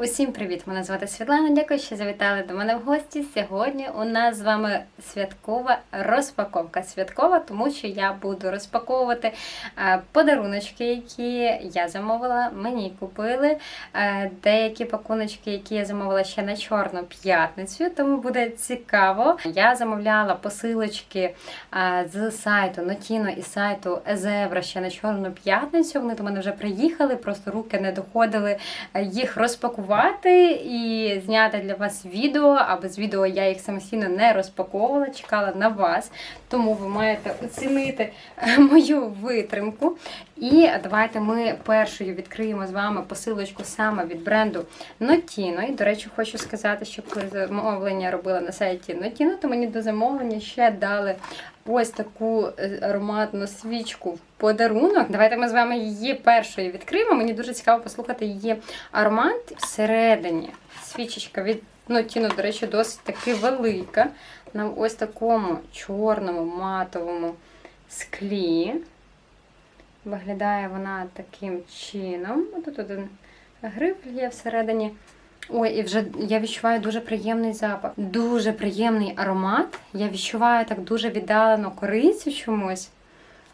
Усім привіт! Мене звати Світлана. Дякую, що завітали до мене в гості. Сьогодні у нас з вами святкова розпаковка. Святкова, тому що я буду розпаковувати е, подаруночки, які я замовила. Мені купили е, деякі пакуночки, які я замовила ще на Чорну п'ятницю, тому буде цікаво. Я замовляла посилочки е, з сайту Notino і сайту Ezebra ще на Чорну п'ятницю. Вони до мене вже приїхали, просто руки не доходили їх розпакувати і зняти для вас відео, а без відео я їх самостійно не розпаковувала, чекала на вас. Тому ви маєте оцінити е, мою витримку. І давайте ми першою відкриємо з вами посилочку саме від бренду Notino. І, до речі, хочу сказати, що замовлення робила на сайті Notino, то мені до замовлення ще дали ось таку е, ароматну свічку в подарунок. Давайте ми з вами її першою відкриємо. Мені дуже цікаво послухати її аромат всередині. Свічечка від Notino, до речі, досить таки велика. На ось такому чорному матовому склі. Виглядає вона таким чином. Тут один грифель є всередині. Ой, і вже я відчуваю дуже приємний запах. Дуже приємний аромат. Я відчуваю так дуже віддалено корицю чомусь.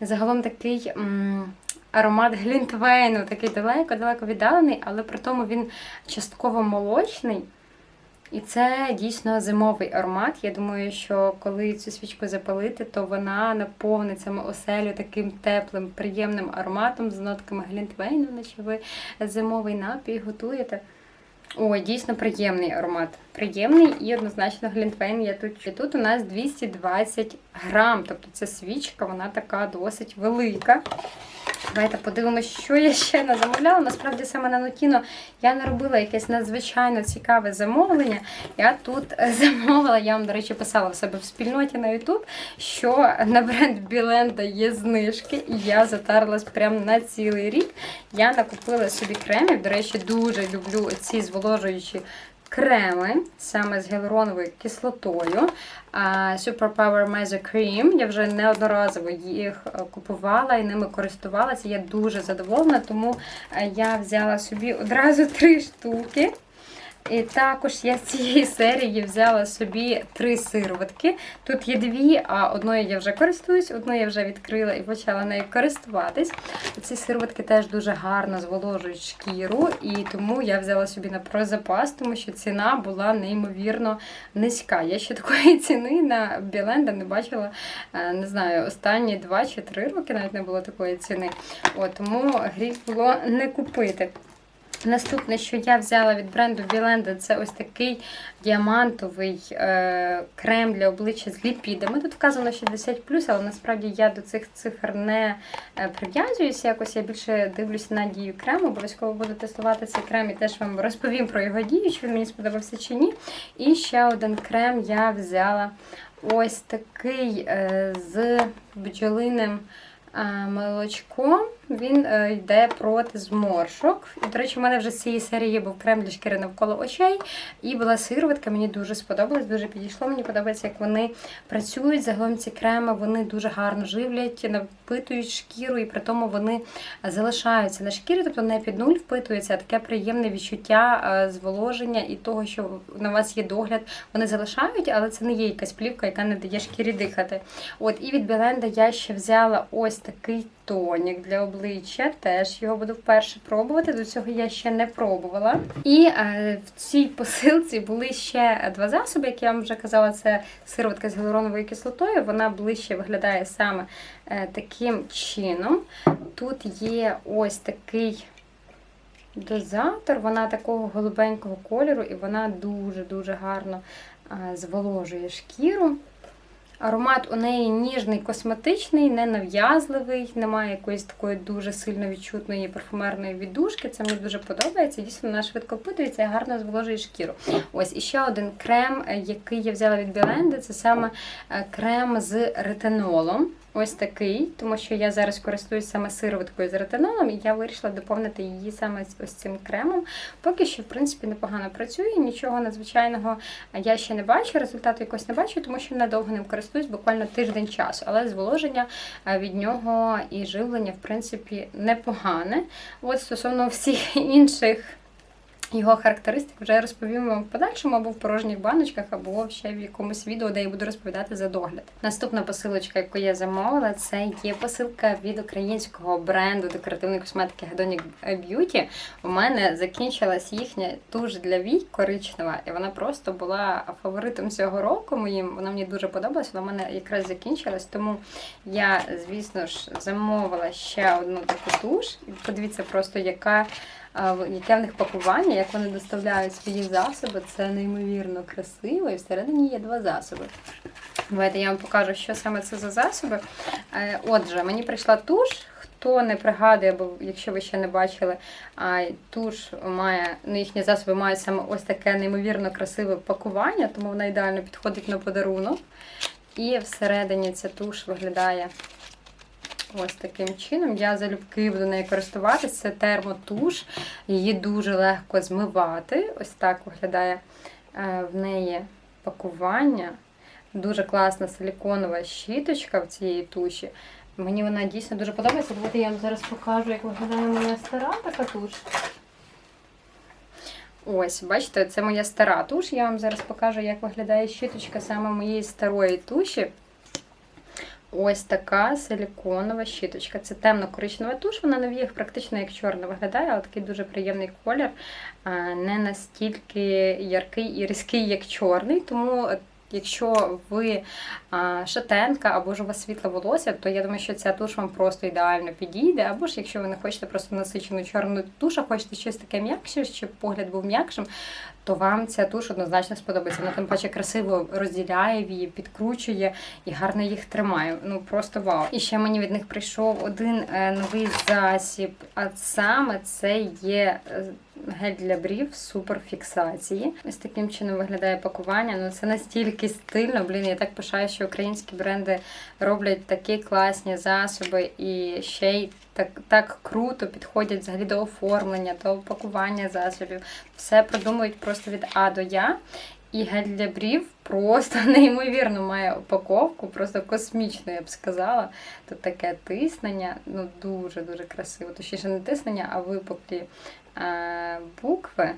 Загалом такий м, аромат глінтвейну, такий далеко-далеко віддалений, але при тому він частково молочний. І це дійсно зимовий аромат. Я думаю, що коли цю свічку запалити, то вона наповнить саме оселю таким теплим, приємним ароматом з нотками глінтвейну, наче ви зимовий напій готуєте. Ой, дійсно приємний аромат. Приємний і однозначно глінтвейн є тут. І тут у нас 220 грам. Тобто ця свічка, вона така досить велика. Давайте подивимося, що я ще не замовляла. Насправді саме на Нотіно я не робила якесь надзвичайно цікаве замовлення. Я тут замовила, я вам, до речі, писала в себе в спільноті на YouTube, що на бренд Біленда є знижки, і я затарилась прямо на цілий рік. Я накупила собі кремів. До речі, дуже люблю ці зволожуючі. Креми саме з гіалуроновою кислотою. Super Power Mesa Cream. Я вже неодноразово їх е, купувала і ними користувалася. Я дуже задоволена, тому е, я взяла собі одразу три штуки. І також я з цієї серії взяла собі три сироватки. Тут є дві, а одною я вже користуюсь, одну я вже відкрила і почала нею користуватись. Ці сироватки теж дуже гарно зволожують шкіру, і тому я взяла собі на прозапас, тому що ціна була неймовірно низька. Я ще такої ціни на Біленда не бачила, е, не знаю, останні 2 чи 3 роки навіть не було такої ціни. От, Тому гріх було не купити. Наступне, що я взяла від бренду Біленда, це ось такий діамантовий е, крем для обличчя з ліпідами. Тут вказано 60, але насправді я до цих цифр не е, прив'язуюся. Якось я більше дивлюся на дію крему. Обов'язково буду тестувати цей крем і теж вам розповім про його дію, чи він мені сподобався чи ні. І ще один крем я взяла ось такий е, з бджолиним. Молочком він е, йде проти зморшок. І, до речі, у мене вже з цієї серії був крем для шкіри навколо очей. І була сироватка, мені дуже сподобалось, дуже підійшло. Мені подобається, як вони працюють. Загалом ці креми вони дуже гарно живлять, напитують шкіру, і при тому вони залишаються на шкірі, тобто не під нуль впитуються, а таке приємне відчуття е, зволоження і того, що на вас є догляд, вони залишають, але це не є якась плівка, яка не дає шкірі дихати. От, І від Біленда я ще взяла ось такий тонік для обличчя. Теж його буду вперше пробувати. До цього я ще не пробувала. І е, в цій посилці були ще два засоби, як я вам вже казала, це сироватка з гіалуроновою кислотою. Вона ближче виглядає саме е, таким чином. Тут є ось такий. Дозатор, вона такого голубенького кольору, і вона дуже-дуже гарно зволожує шкіру. Аромат у неї ніжний, косметичний, ненав'язливий, немає якоїсь такої дуже сильно відчутної парфумерної віддушки. Це мені дуже подобається. Дійсно, вона швидко впитується і гарно зволожує шкіру. Ось і ще один крем, який я взяла від Біленди, це саме е, крем з ретинолом. Ось такий, тому що я зараз користуюсь саме сироваткою з ретинолом, і я вирішила доповнити її саме ось цим кремом. Поки що, в принципі, непогано працює, нічого надзвичайного я ще не бачу, результату якось не бачу, тому що недовго ним користуюсь, буквально тиждень часу. Але зволоження від нього і живлення, в принципі, непогане. От стосовно всіх інших Його характеристики вже розповім вам в подальшому або в порожніх баночках, або ще в якомусь відео, де я буду розповідати за догляд. Наступна посилочка, яку я замовила, це є посилка від українського бренду декоративної косметики Hedonic Beauty. У мене закінчилась їхня туш для вій коричнева, і вона просто була фаворитом цього року моїм. Вона мені дуже подобалась. Вона в мене якраз закінчилась, тому я, звісно ж, замовила ще одну таку туш. Подивіться просто, яка яке в них пакування, як вони доставляють свої засоби. Це неймовірно красиво, і всередині є два засоби. Давайте я вам покажу, що саме це за засоби. Е, Отже, мені прийшла туш. Хто не пригадує, бо якщо ви ще не бачили, туш має, ну їхні засоби мають саме ось таке неймовірно красиве пакування, тому вона ідеально підходить на подарунок. І всередині ця туш виглядає ось таким чином. Я залюбки буду нею користуватися. Це термотуш. Її дуже легко змивати. Ось так виглядає е, в неї пакування. Дуже класна силіконова щіточка в цієї туші. Мені вона дійсно дуже подобається. Давайте я вам зараз покажу, як виглядає моя стара така туш. Ось, бачите, це моя стара туш. Я вам зараз покажу, як виглядає щіточка саме моєї старої туші. Ось така силіконова щіточка. Це темно-коричнева туш, вона на віях практично як чорна виглядає, але такий дуже приємний колір, не настільки яркий і різкий, як чорний. Тому, якщо ви шатенка або ж у вас світле волосся, то я думаю, що ця туш вам просто ідеально підійде. Або ж якщо ви не хочете просто насичену чорну туш, а хочете щось таке м'якше, щоб погляд був м'якшим, то вам ця туш однозначно сподобається. Вона тим паче красиво розділяє вії, підкручує і гарно їх тримає. Ну просто вау. І ще мені від них прийшов один е, новий засіб. А саме це є е, гель для брів суперфіксації. Ось таким чином виглядає пакування. Ну це настільки стильно. Блін, я так пишаю, що українські бренди роблять такі класні засоби і ще й так, так круто підходять взагалі до оформлення, до упакування засобів. Все продумують просто від А до Я. І гель для брів просто неймовірно має упаковку, просто космічну, я б сказала. Тут таке тиснення, ну дуже-дуже красиво. Точніше, не тиснення, а випуклі букви.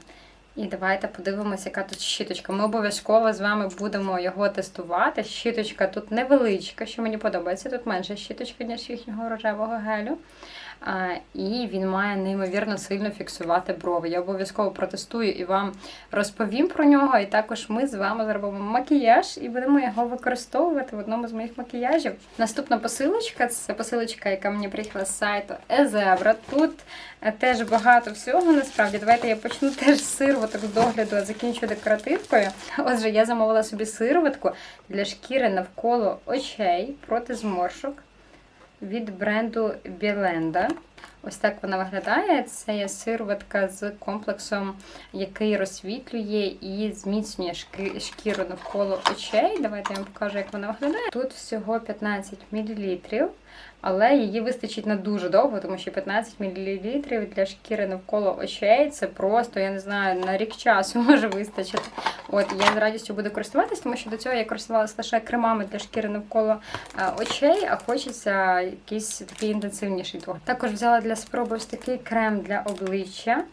І давайте подивимося, яка тут щіточка. Ми обов'язково з вами будемо його тестувати. Щіточка тут невеличка, що мені подобається. Тут менша щіточка, ніж їхнього рожевого гелю. І він має неймовірно сильно фіксувати брови. Я обов'язково протестую і вам розповім про нього. І також ми з вами зробимо макіяж і будемо його використовувати в одному з моїх макіяжів. Наступна посилочка це посилочка, яка мені приїхала з сайту Ezebra. Тут е, теж багато всього. Насправді, давайте я почну теж з сироваток з догляду, а закінчу декоративкою. Отже, я замовила собі сироватку для шкіри навколо очей проти зморшок від бренду Біленда. Ось так вона виглядає. Це є сироватка з комплексом, який розсвітлює і зміцнює шкіру навколо очей. Давайте я вам покажу, як вона виглядає. Тут всього 15 мл, але її вистачить на дуже довго, тому що 15 мл для шкіри навколо очей це просто, я не знаю, на рік часу може вистачити. От я з радістю буду користуватись, тому що до цього я користувалася лише кремами для шкіри навколо е, очей, а хочеться якийсь такий інтенсивніший догляд. Також взяла для спроби ось такий крем для обличчя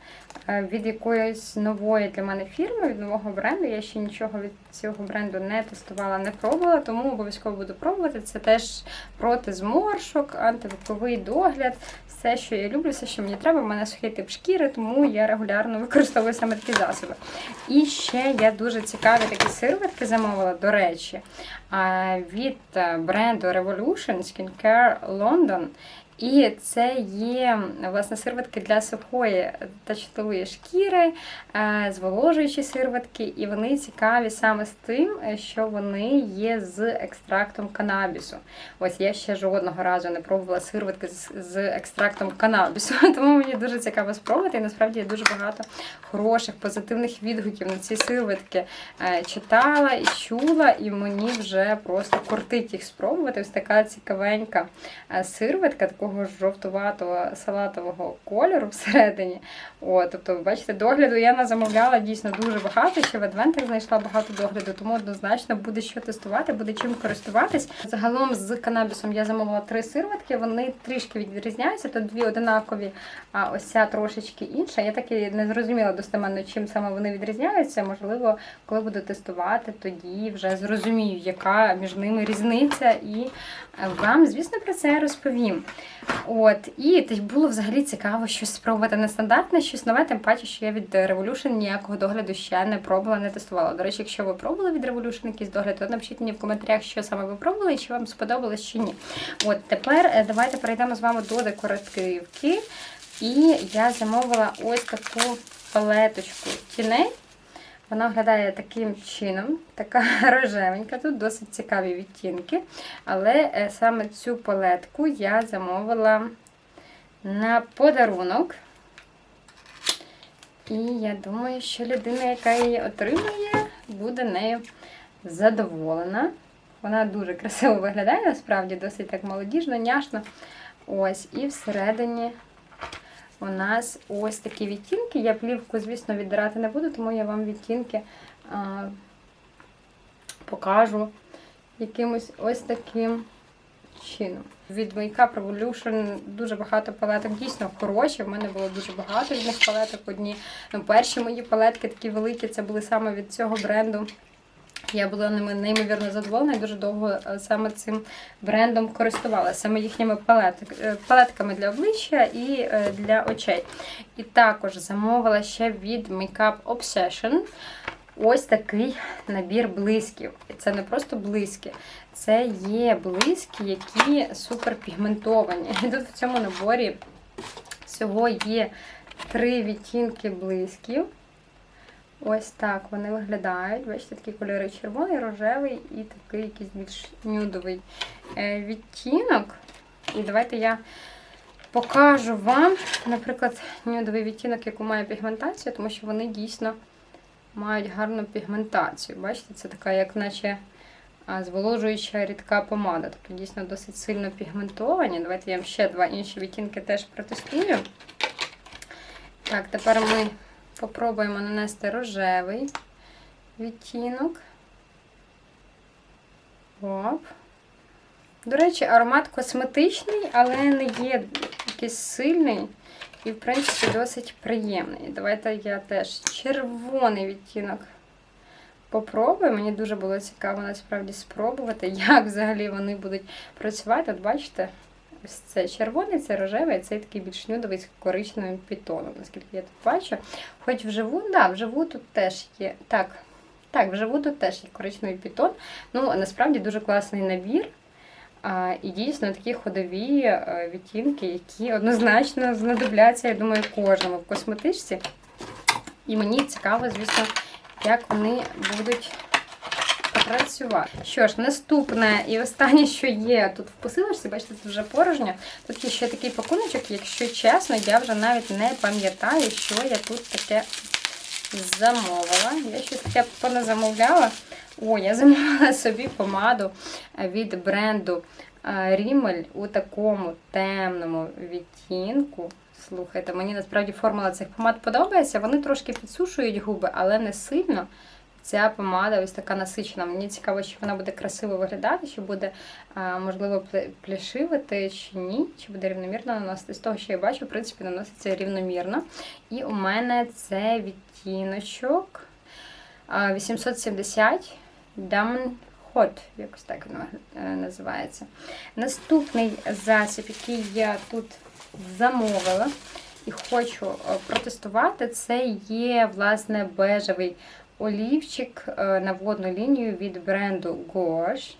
від якоїсь нової для мене фірми, від нового бренду. Я ще нічого від цього бренду не тестувала, не пробувала, тому обов'язково буду пробувати. Це теж проти зморшок, антивиковий догляд. Все, що я люблю, все, що мені треба. У мене сухий тип шкіри, тому я регулярно використовую саме такі засоби. І ще я дуже цікаві такі сироватки замовила, до речі, від е, бренду Revolution Skincare London. І це є власне сироватки для сухої та чутливої шкіри, е, зволожуючі сироватки, і вони цікаві саме з тим, що вони є з екстрактом канабісу. Ось я ще жодного разу не пробувала сироватки з, з екстрактом канабісу, тому мені дуже цікаво спробувати. І насправді я дуже багато хороших, позитивних відгуків на ці сироватки е, читала і чула, і мені вже просто кортить їх спробувати. Ось така цікавенька е, сироватка такого такого жовтуватого салатового кольору всередині. О, тобто, бачите, догляду я не замовляла дійсно дуже багато. Ще в адвентах знайшла багато догляду, тому однозначно буде що тестувати, буде чим користуватись. Загалом з канабісом я замовила три сироватки, вони трішки відрізняються, то дві одинакові, а ось ця трошечки інша. Я так і не зрозуміла достеменно, чим саме вони відрізняються. Можливо, коли буду тестувати, тоді вже зрозумію, яка між ними різниця, і вам, звісно, про це розповім. От, і було взагалі цікаво щось спробувати нестандартне, щось нове, тим паче, що я від Revolution ніякого догляду ще не пробувала, не тестувала. До речі, якщо ви пробували від Revolution якийсь догляд, то напишіть мені в коментарях, що саме ви пробували і чи вам сподобалось чи ні. От тепер е, давайте перейдемо з вами до декоративки. І я замовила ось таку палеточку тіней. Вона виглядає таким чином, така рожевенька, тут досить цікаві відтінки. Але е, саме цю палетку я замовила на подарунок. І я думаю, що людина, яка її отримує, буде нею задоволена. Вона дуже красиво виглядає, насправді, досить так молодіжно, няшно. Ось, і всередині у нас ось такі відтінки. Я плівку, звісно, віддирати не буду, тому я вам відтінки а, покажу якимось ось таким чином. Від Makeup Revolution дуже багато палеток, дійсно хороші. В мене було дуже багато від палеток. Одні ну, перші мої палетки такі великі, це були саме від цього бренду. Я була ними неймовірно задоволена і дуже довго е, саме цим брендом користувалася, саме їхніми е, палетками для обличчя і е, для очей. І також замовила ще від Makeup Obsession ось такий набір блисків. І це не просто блиски, це є блиски, які суперпігментовані. І тут в цьому наборі всього є три відтінки блисків. Ось так вони виглядають. Бачите, такі кольори червоний, рожевий і такий якийсь більш нюдовий е, відтінок. І давайте я покажу вам, наприклад, нюдовий відтінок, яку має пігментацію, тому що вони дійсно мають гарну пігментацію. Бачите, це така, як наче зволожуюча рідка помада. Тобто дійсно досить сильно пігментовані. Давайте я вам ще два інші відтінки теж протестую. Так, тепер ми Попробуємо нанести рожевий відтінок. Оп. До речі, аромат косметичний, але не є якийсь сильний і, в принципі, досить приємний. Давайте я теж червоний відтінок попробую. Мені дуже було цікаво насправді спробувати, як взагалі вони будуть працювати. От бачите? Ось це червоний, це рожевий, цей такий більш нюдовий з коричневим пітоном, наскільки я тут бачу. Хоч вживу, да, вживу тут теж є. Так, так, вживу тут теж є коричневий пітон. Ну, насправді дуже класний набір. А, І дійсно такі ходові а, відтінки, які однозначно знадобляться, я думаю, кожному в косметичці. І мені цікаво, звісно, як вони будуть працювати. Що ж, наступне і останнє, що є тут в посилочці, бачите, тут вже порожньо. Тут є ще такий пакуночок, якщо чесно, я вже навіть не пам'ятаю, що я тут таке замовила. Я щось таке поназамовляла. О, я замовила собі помаду від бренду Rimmel у такому темному відтінку. Слухайте, мені насправді формула цих помад подобається. Вони трошки підсушують губи, але не сильно. Ця помада ось така насичена. Мені цікаво, чи вона буде красиво виглядати, чи буде, можливо, пляшивити, чи ні, чи буде рівномірно наносити. З того, що я бачу, в принципі, наноситься рівномірно. І у мене це відтіночок 870 Diamond Hot, якось так воно е, називається. Наступний засіб, який я тут замовила і хочу е, протестувати, це є, власне, бежевий олівчик е, на водну лінію від бренду Gouache.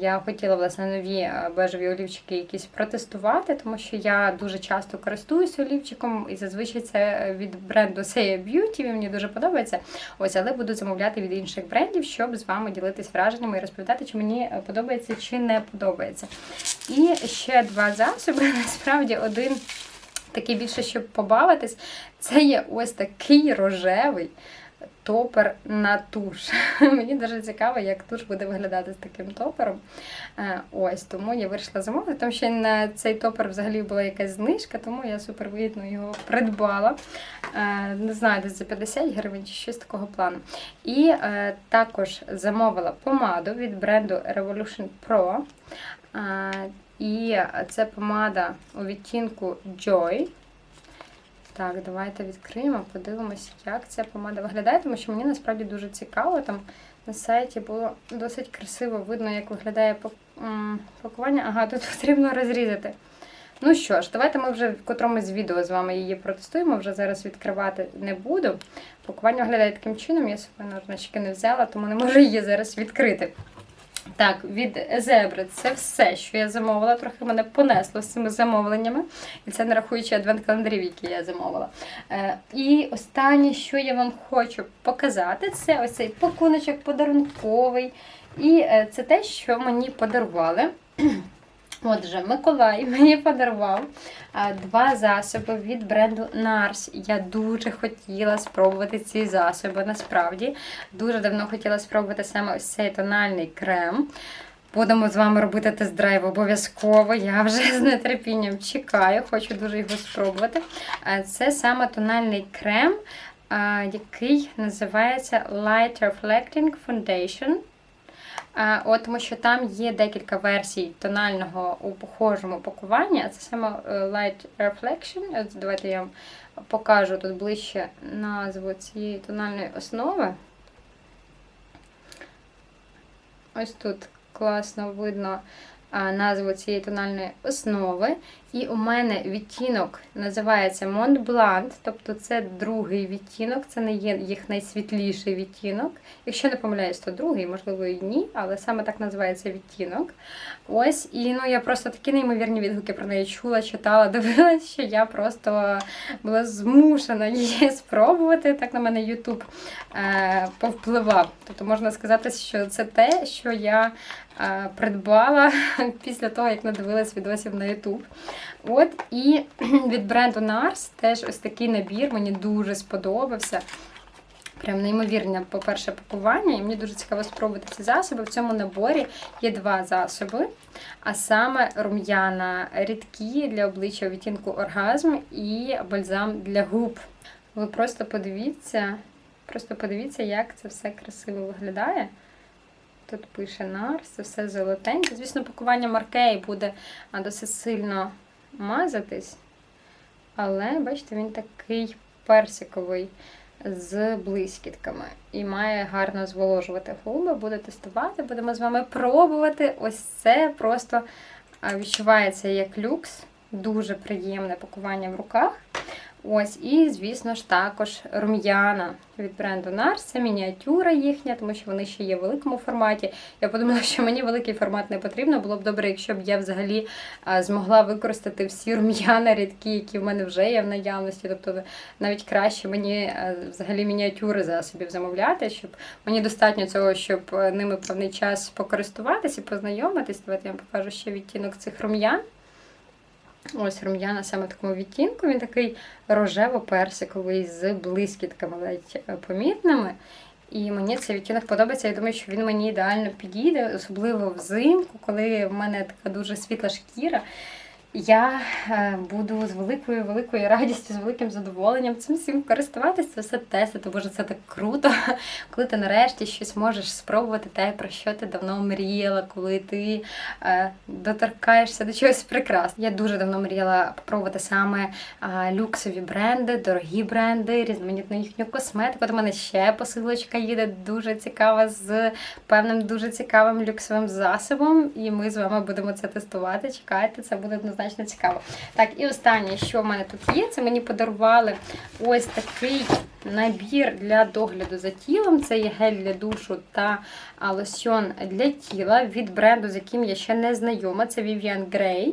Я хотіла власне нові е, бежеві олівчики якісь протестувати, тому що я дуже часто користуюся олівчиком, і зазвичай це від бренду Say Beauty, він мені дуже подобається. Ось, але буду замовляти від інших брендів, щоб з вами ділитись враженнями і розповідати, чи мені е, подобається чи не подобається. І ще два засоби. Насправді, один такий більше, щоб побавитись, це є ось такий рожевий. Топер на туш. Мені дуже цікаво, як туш буде виглядати з таким топером. Е, Ось, тому я вирішила замовити. Там ще на цей топер взагалі була якась знижка, тому я супервигідно його придбала. Е, Не знаю, десь за 50 гривень чи щось такого плану. І е, також замовила помаду від бренду Revolution Pro. І це помада у відтінку Joy. Так, давайте відкриємо, подивимося, як ця помада виглядає, тому що мені насправді дуже цікаво. Там на сайті було досить красиво видно, як виглядає пак- пакування. Ага, тут потрібно розрізати. Ну що ж, давайте ми вже в котромусь з відео з вами її протестуємо. Вже зараз відкривати не буду. Пакування виглядає таким чином, я свої ножнички не взяла, тому не можу її зараз відкрити. Так, від зебри це все, що я замовила. Трохи мене понесло з цими замовленнями. І це не рахуючи адвент-календарів, які я замовила. Е, і останнє, що я вам хочу показати, це ось цей пакуночок подарунковий. І е, це те, що мені подарували. Отже, Миколай мені подарував два засоби від бренду NARS. Я дуже хотіла спробувати ці засоби. Насправді, дуже давно хотіла спробувати саме ось цей тональний крем. Будемо з вами робити тест-драйв обов'язково. Я вже з нетерпінням чекаю, хочу дуже його спробувати. Це саме тональний крем, який називається Light Reflecting Foundation. А, От, тому що там є декілька версій тонального у похожому пакуванні, це саме е, Light Reflection. От давайте я вам покажу тут ближче назву цієї тональної основи. Ось тут класно видно назву цієї тональної основи. І у мене відтінок називається Mont Blanc, тобто це другий відтінок, це не є їх найсвітліший відтінок. Якщо не помиляюсь, то другий, можливо, і ні, але саме так називається відтінок. Ось, і ну я просто такі неймовірні відгуки про неї чула, читала, дивилась, що я просто була змушена її спробувати. Так на мене Ютуб е, повпливав. Тобто можна сказати, що це те, що я придбала після того, як надивилась відосів на Ютуб. От і від бренду NARS теж ось такий набір мені дуже сподобався. Прям неймовірне, по-перше, пакування, і мені дуже цікаво спробувати ці засоби. В цьому наборі є два засоби, а саме рум'яна рідкі для обличчя відтінку оргазм і бальзам для губ. Ви просто подивіться, просто подивіться, як це все красиво виглядає. Тут пише NARS, це все золотеньке. Звісно, пакування маркей буде досить сильно мазатись. Але, бачите, він такий персиковий з блискітками і має гарно зволожувати губи. Буду тестувати, будемо з вами пробувати. Ось це просто відчувається як люкс. Дуже приємне пакування в руках. Ось, і, звісно ж, також рум'яна від бренду NARS. Це мініатюра їхня, тому що вони ще є в великому форматі. Я подумала, що мені великий формат не потрібно. Було б добре, якщо б я взагалі змогла використати всі рум'яна рідкі, які в мене вже є в наявності. Тобто навіть краще мені взагалі мініатюри засобів замовляти, щоб мені достатньо цього, щоб е, ними певний час покористуватися познайомитись. Давайте я вам покажу ще відтінок цих рум'ян. Ось рум'яна саме такому відтінку. Він такий рожево-персиковий з блискітками ледь е, помітними. І мені цей відтінок подобається. Я думаю, що він мені ідеально підійде, особливо взимку, коли в мене така дуже світла шкіра. Я е, буду з великою великою радістю, з великим задоволенням цим всім користуватися, це все тестити, боже, це так круто, коли ти нарешті щось можеш спробувати те, про що ти давно мріяла, коли ти е, доторкаєшся до чогось прекрасного. Я дуже давно мріяла попробувати саме е, люксові бренди, дорогі бренди, різноманітну їхню косметику. До мене ще посилочка їде дуже цікава з певним дуже цікавим люксовим засобом. І ми з вами будемо це тестувати. Чекайте, це буде однозначно цікаво. Так, і останнє, що в мене тут є, це мені подарували ось такий набір для догляду за тілом. Це є гель для душу та лосьон для тіла від бренду, з яким я ще не знайома. Це Vivian Grey.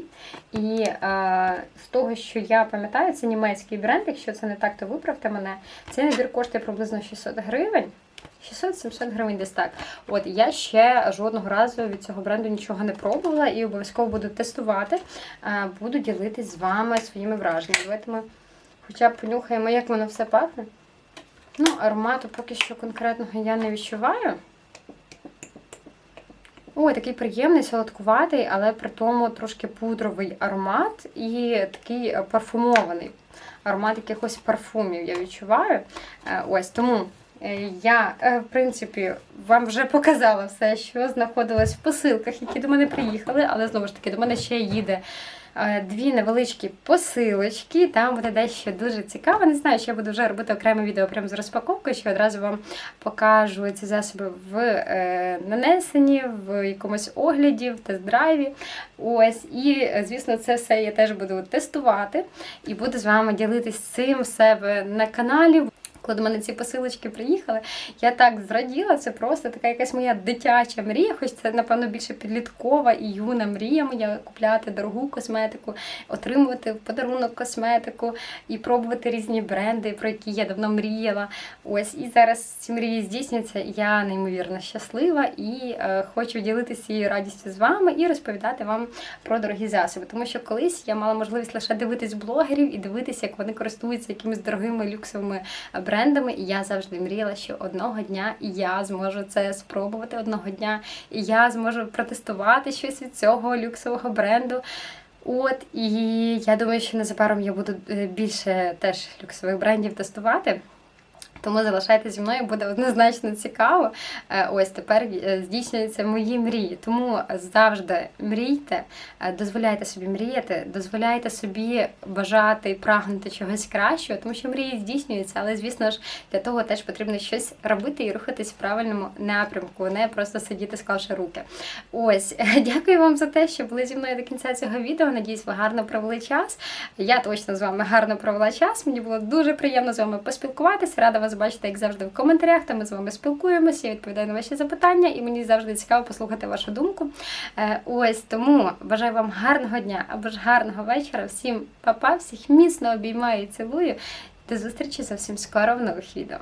І а, з того, що я пам'ятаю, це німецький бренд. Якщо це не так, то виправте мене. Цей набір коштує приблизно 600 гривень. 600-700 гривень десь так. От я ще жодного разу від цього бренду нічого не пробувала і обов'язково буду тестувати. Е, Буду ділитись з вами своїми враженнями. Давайте ми хоча б понюхаємо, як воно все пахне. Ну, аромату поки що конкретного я не відчуваю. Ой, такий приємний, солодкуватий, але при тому трошки пудровий аромат і такий е, парфумований. Аромат якихось парфумів я відчуваю. Е, Ось тому я, е, в принципі, вам вже показала все, що знаходилось в посилках, які до мене приїхали, але знову ж таки до мене ще їде. е, Дві невеличкі посилочки, там буде дещо дуже цікаве. Не знаю, що я буду вже робити окреме відео прямо з розпаковкою, що одразу вам покажу ці засоби в е, нанесенні, в якомусь огляді, в тест-драйві. Ось, і е, звісно, це все я теж буду тестувати і буду з вами ділитись цим в себе на каналі. Коли до мене ці посилочки приїхали, я так зраділа, це просто така якась моя дитяча мрія, хоч це, напевно, більше підліткова і юна мрія моя купляти дорогу косметику, отримувати в подарунок косметику і пробувати різні бренди, про які я давно мріяла. Ось і зараз ці мрії здійсняться. Я неймовірно щаслива і е, хочу ділитися цією радістю з вами і розповідати вам про дорогі засоби. Тому що колись я мала можливість лише дивитись блогерів і дивитися, як вони користуються якимись дорогими люксовими брендами. І я завжди мріяла, що одного дня я зможу це спробувати. Одного дня і я зможу протестувати щось від цього люксового бренду. От і я думаю, що незабаром я буду е, більше теж люксових брендів тестувати. Тому залишайтеся зі мною, буде однозначно цікаво. Е, Ось тепер е, здійснюються мої мрії. Тому завжди мрійте, е, дозволяйте собі мріяти, дозволяйте собі бажати і прагнути чогось кращого, тому що мрії здійснюються, але звісно ж для того теж потрібно щось робити і рухатись в правильному напрямку, не просто сидіти, склавши руки. Ось, дякую вам за те, що були зі мною до кінця цього відео. Надіюсь, ви гарно провели час. Я точно з вами гарно провела час. Мені було дуже приємно з вами поспілкуватися. Рада вас бачити, як завжди, в коментарях. Там ми з вами спілкуємося, я відповідаю на ваші запитання, і мені завжди цікаво послухати вашу думку. Е, Ось тому бажаю вам гарного дня або ж гарного вечора. Всім па-па, всіх міцно обіймаю і цілую. До зустрічі зовсім скоро в нових відео.